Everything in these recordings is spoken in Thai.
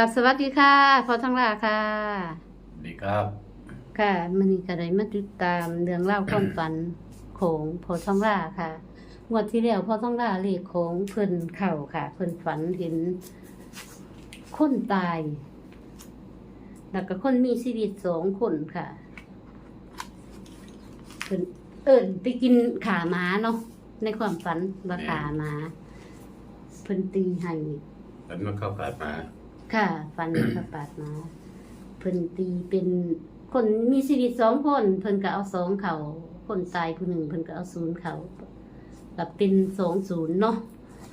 กับสวัสดีค่ะพอทั้งหลาค่ะสวัสดีครับ ค่ะมันนี้ก็ได้มาติดตามเรื่องเล่าวความฝันของพอท้องล่าค่ะงวดที่แล้วพอท้องล่าเลขของเพิ่นเข่าค่ะ เพิ่นฝันเห็นคนตาย แล้วก็คนมีชีวิตสองคนค่ะเพิ่นเอิ้นไปกินขาหมาเนาะในความฝันว่าขาหมาเพิ่นตีให้แล้วมันเข้าฝันมา ค่ะฟันกระปาดมาเพิ่นตีเป็นคนมีชีวิตสองคน เพิ่นก็เอาสองเขาคนตายผู้หนึ่งเพิ่นก็เอาศูนย์เขาแบบเป็นสองศูนย์เนาะ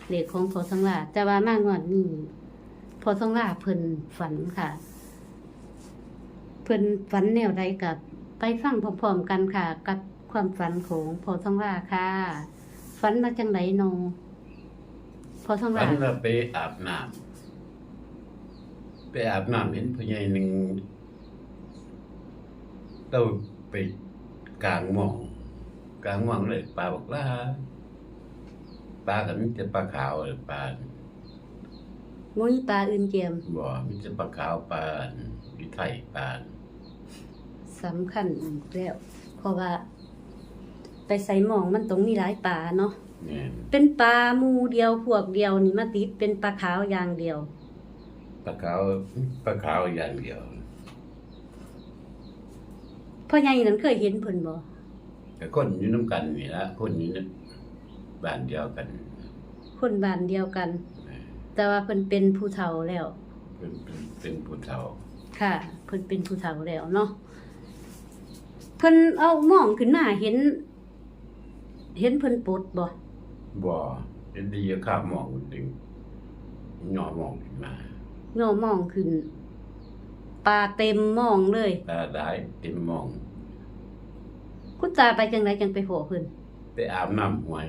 เลขของพอสังลาแต่ว่ามากงวดนี้พอสังลาเพิ่นฝันค่ะ เพิ่นฝันแนวใดกับไปฟังพร้อมๆกันค่ะ กับความฝันของพอสังลาค่ะฝันมาจังไดโนพอสังฝัลานว่าไปอาบน้ำ ไปอาบน้ำเห็นผู้ใหญ่หนึ่งเราไปกลางมองกลางมองเลยปลาบอกว่าปลากับมิจะปลาขาวเลยปลามุ้ยปลาอื่นเจียมบ่มิจะปลาขาวปลาวิไทยปลาสำคัญแล้วเพราะว่า ไปใส่หมองมันต้องมีหลายปลาเนาะเป็นปลาหมูเดียวพวกเดียวนี่มาติดเป็นปลาขาวอย่างเดียว ปลาขาวปลาขาวอย่างเดียวพ่อใหญ่นั้นเคยเห็นเพิ่นบ่แต่คนอยู่น้ำกันนี่ละคนอยู่ในบ้านเดียวกันคนบ้านเดียวกัน แต่ว่าเพิ่นเป็นผู้เฒ่าแล้ว เป็นเป็นเป็นผู้เฒ่าค่ะ เพิ่นเป็นผู้เฒ่าแล้วเนาะเพิ่นเอาหมองขึ้นมาเห็น เห็นเพิ่นปลดบ่บ่เป็นดีข้ามมองดึงหย่อมองขึ้นมา เงาหมองขึ้นปลาเต็มหมองเลยตาได้เต็มมอง คุณตาไปจังไดจังไปโหเพิ่นไปอาบน้ำหวย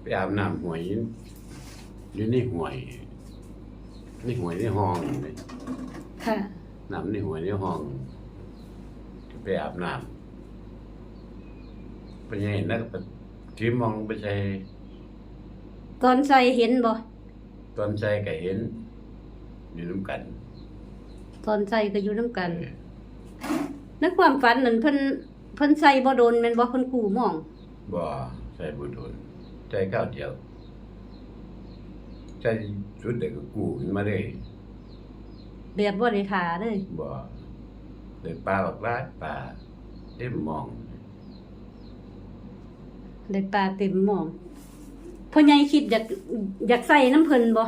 ไปอาบน้ำหวยอยู่ในหวยในหวยในห้องนี่ค่ะน้ำในหวยในห้อง ไปอาบน้ำไปยังเห็นแล้วก็ถือมองไปใส่ตอนใส่เห็นบ่ ตอนใจก็เห็นอยู่น้ำกันตอนใส่ก็อยู่นํกัน ในความฝันนั่นเพิ่นเพิ่นใส่บ่โดนแม่นบ่เพิ่นกู้หมอง บ่ใส่บุญทุนใจก้าวเดียวใจสุดเด็กก็กู้ขึ้นมาเลยแบบบ่ได้ทาเลยบ่เลยปลาบักลาดปลาเต็มมอง ได้ปลาเต็มหมอง พ่อใหญ่คิดอยากอยากใส่น้ำเพิ่นบ่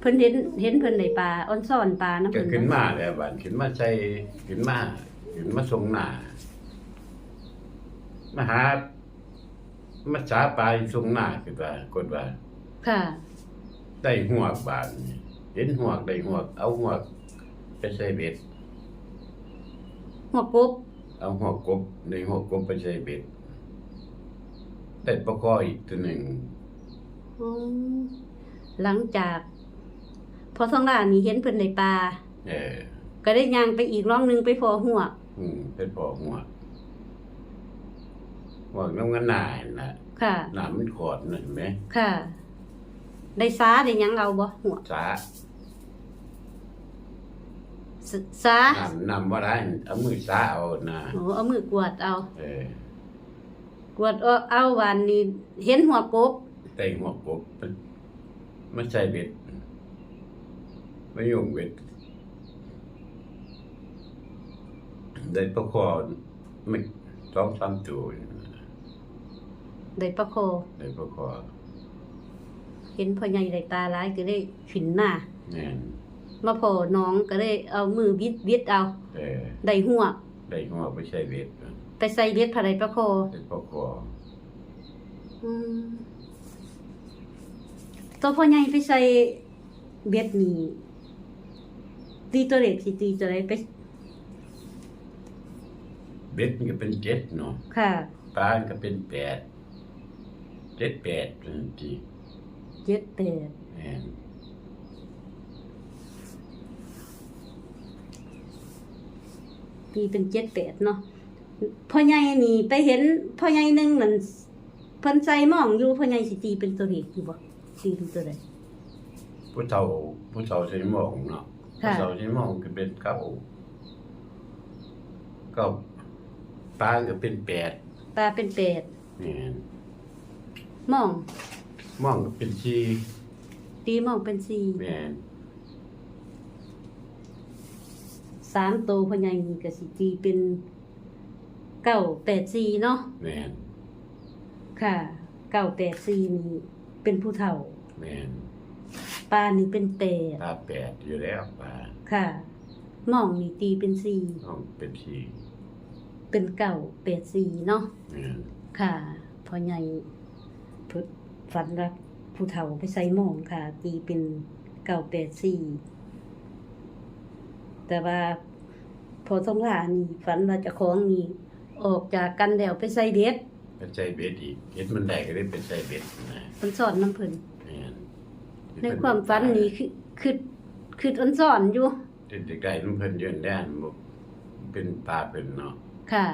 เพิ่นเห็นเห็นเพิ่นได้ปลาออนซ่อนปลาน้ำก็เพิ่นขึ้นบ่มาแล้วบัดขึ้นมาใจขึ้นมาขึ้นมาทรงหน้ามาหามาสาปลาอยู่ทรงหน้าคือว่ากดว่า ค่ะ ได้หวกบาดนี่เห็นหวกได้หวกเอาหวกไปใส่เบ็ด หัวกบเอาหัวกบในหัวกบไปใส่เบ็ด ได้ปลาคออีกตัวหนึ่งอืมหลังจากพอท้องหลานนี่เห็นเพิ่นได้ปลาเออก็ได้ย่างไปอีกร่องหนึงไปพอหัวกอืมเป็นปอหัวหัวกน้ำกันหนาน่ะค่ะ หนามันขอดหน่อยไหมค่ะ ได้ซาได้หยังเอาบ่หัวกสาสซาน้ำน้ำว่าได้เอามือสาเอานะโอ้เอามือกวาดเอา เออ กวาดเอาเอาวันนี้เห็นหัวกบได้หัวกบมันมาใส่เบ็ดไม่ยุ่งเบ็ดได้ปลาคอไม่สองสามตัวได้ปลาโคได้ปลาคอเห็นพ่อใหญ่ได้ตาร้ายก็ได้ขึ้นหน้าแน่นมาพอน้องก็ได้เอามือบิดบิดเอาเออได้หัว ได้หัวไปใช้เบ็ด ไปใส่เบ็ดผาไดปลาโคได้ปลาคออืมตัวพ่อใหญ่ไปใส่เบ็ดนี่ตีตัวเล็กสิตีตัวใดไปเบ็ดมันก็เป็นเจ็ดเนาะค่ะปลามันก็เป็นแปดเจ็ดแปดทีเจ็ดแปดแม่นตีเป็นเจ็ดแปดเนาะ พ่อใหญ่นี่ไปเห็นพ่อใหญ่หนึงนั่นเพิ่นใส่หม่องอยู่พ่อใหญ่สิตีเป็นตัวเล็กอยู่บ่ตีเป็นตัวใดผู้เฒ่าผู้เฒ่าใช้หมองเนาะผู้ค่ะเฒ่าใช้หมองก็เป็นเก้าเก็ปลาก็เป็นแปดปลาเป็นเป็ดแม่นหมองหมองก็เป็นสี่ตีหมองเป็นสี่แม่นสามโตวพ่อใหญ่นี่ก็สิตีเป็น เก้าแปดสี่เนาะแม่นค่ะเก้าแปดสี่นี่เป็นผู้เฒ่าแม่นปลานี่เป็นเป็ดปลาแปดอยู่แล้วปลาค่ะหมองนี่ตีเป็นสี่ต้องเป็นสี่เป็นเก้าแปดสี่เนาะแม่นค่ะพ่อใหญ่เพิ่นฝันว่าผู้เฒ่าไปใส่หมองค่ะ ตีเป็นเก้าแปดสี่แต่ว่าพอต้องลานี่ฝันว่าเจะของนี่ ออกจากกันแล้วไปใส่เด็ดเป็นใจเบ็ดอีกเฮ็ดมันได้ก็ได้เป็นใจเบ็ดนะมันสอนน้ำเพิ่นแม่นในความฝันนี่คือคือคืออันสอนอยู่ เด็กๆได้มันเพิ่นยืนแดนบ่เป็นปลาเป็นเนาะค่ะ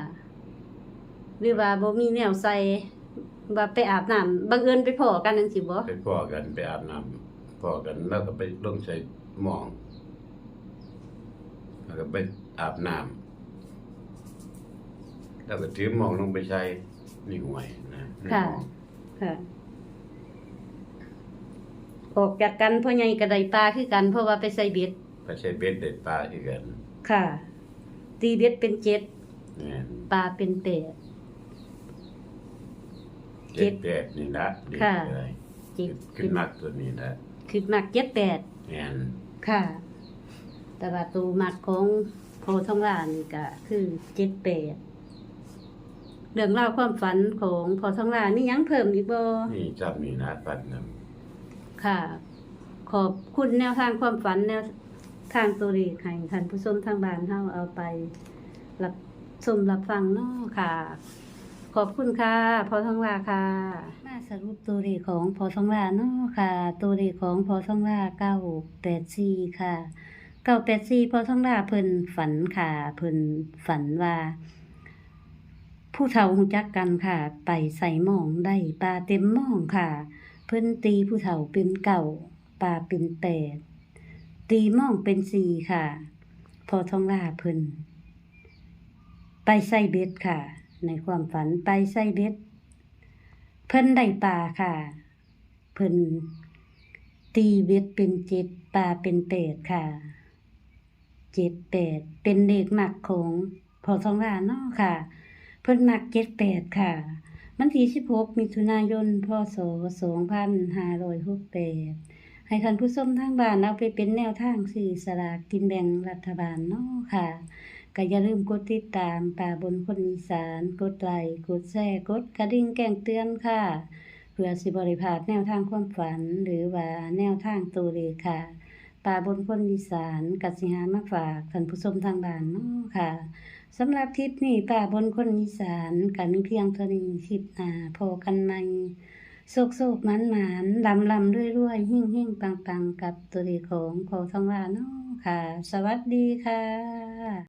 หรือว่าบ่มีแนวใส่ว่าไปอาบน้ำบังเอิญไปพ้อกันจังซี่บ่ไปพ่อกันไปอาบน้ำพ่อกันแล้วก็ไปลงใส่หมองแล้วก็ไปอาบน้ำ แล้วก็ถือหมองลงไปใช้นี่ห่วยนะในหม้องค่ะ ออกจากกันพ่อใหญ่ก็ได้ปลาคือกันเพราะว่าไปใส่เบ็ดไปใช้เบ็ดได้ปลาคือกันค่ะ ตีเบ็ดเป็นเจ็ดแม่นปลาเป็นแปด เจ็เจ็ดดแปดนี่ละดีค่ะ เลยเจ็ดขึ้นมากตัวนี้ละคือมักเจ็ดแปด แม่นค่ะ แต่ว่าตัวมักของโพทองหลานนี่ก็คือเจ็ดแปด เรื่องราวความฝันของพอทองหลานมีหยังเพิ่มอีกบ่นี่จำนี่นะปัดนํค่ะ ขอบคุณแนวทางความฝันแนวทางตัวเลขให้ท่านผู้ชมทางบ้านเฮาเอาไปรับชมรับฟังเนาะค่ะ ขอบคุณค่ะพอทองหลาค่ะมาสรุปตัวเลขของพอทองหลาเนาะค่ะ ตัวเลขของพอทองหลาเก้าแปดสี่ค่ะเก้าแปดสี่พอทองหลาเพิ่นฝันค่ะเพิ่นฝันว่า ผู้เฒ่าหูจักกันค่ะ ไปใส่หมองได้ปลาเต็มหมองค่ะ เพิ่นตีผู้เฒ่าเป็นเก่าปลาเป็นแปดตีหมองเป็นสี่ค่ะ พอทองหลาเพิ่นไปใส่เบ็ดค่ะ ในความฝันไปใส่เบ็ด เพิ่นได้ปลาค่ะ เพิ่นตีเบ็ดเป็นเจ็ดปลาเป็นแปดค่ะเจ็ดแปดเป็นเด็กหมักของพอทองหลาเนาะค่ะ เพิ่นมักเจ็ดแปดค่ะวันที่16มิถุนายนพศ2568ให้ท่านผู้ชมทางบ้านเอาไปเป็นแนวทางสื่อสลากกินแบ่งรัฐบาลเนาะค่ะก็อย่าลืมกดติดตามป่าบนคนอีสาน กดไลค์กดแชร์กดกระดิ่งแจ้งเตือนค่ะ เพื่อสิบริพาดแนวทางความฝัน หรือว่าแนวทางตัวเลขค่ะป่าบนคนอีสานกัสิหามาฝากท่านผู้ชมทางบ้านเนาะค่ะ สำหรับคลิปนี้ป่าบนคนอีสานก็มีเพียงเท่านี้คลิปหน้าพอกันใหม่โศกโศกมันหมานลำลำด้วยด้วยหิ่งหิ่งปังปังกับตัวเลขของขอทองว่าเนาะค่ะ สวัสดีค่ะ